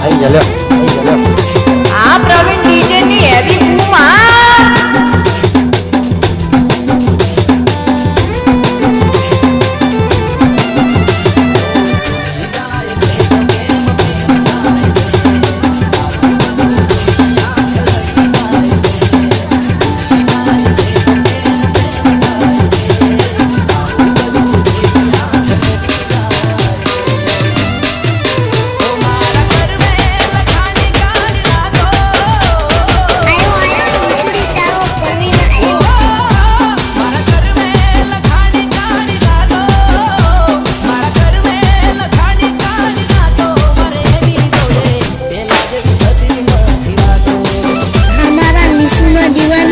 还有颜料 Bunga Diwan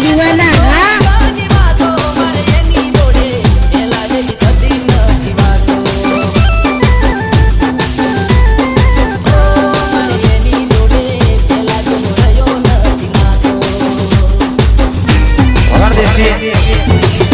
દીવાના હા Yeah, yeah, yeah.